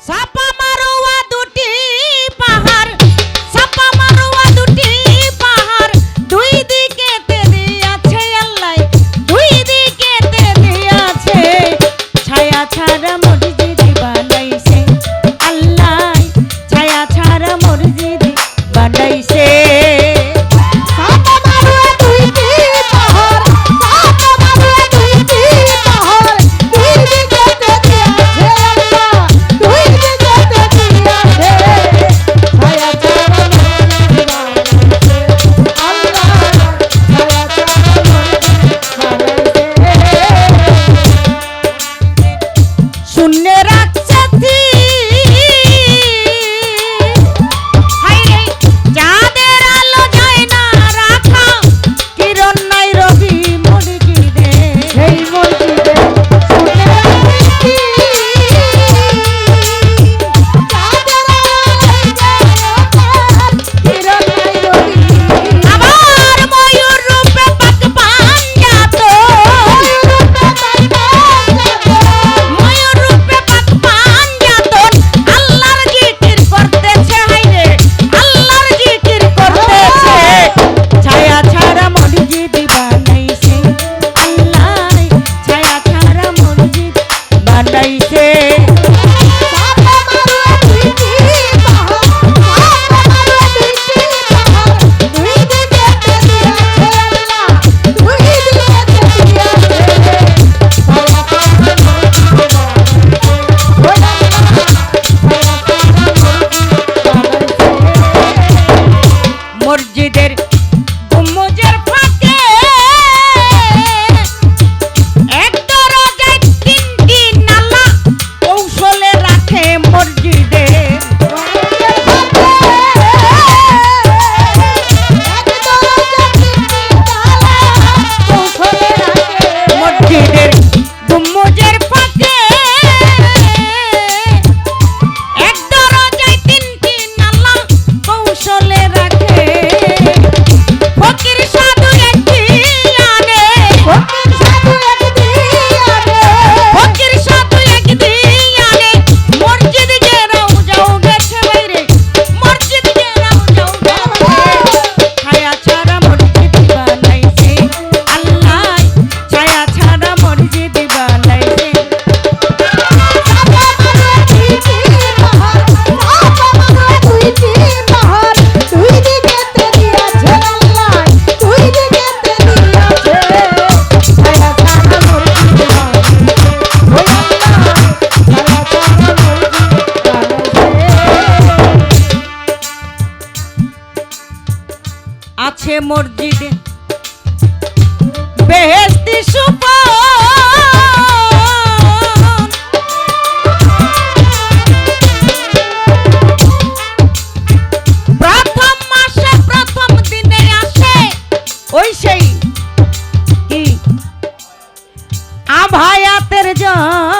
Sapa আছে মসজিদে। বেহেস্তি সুপন প্রথম মাসে প্রথম দিনে আসে ওই সেই কি? আভায়াতের জন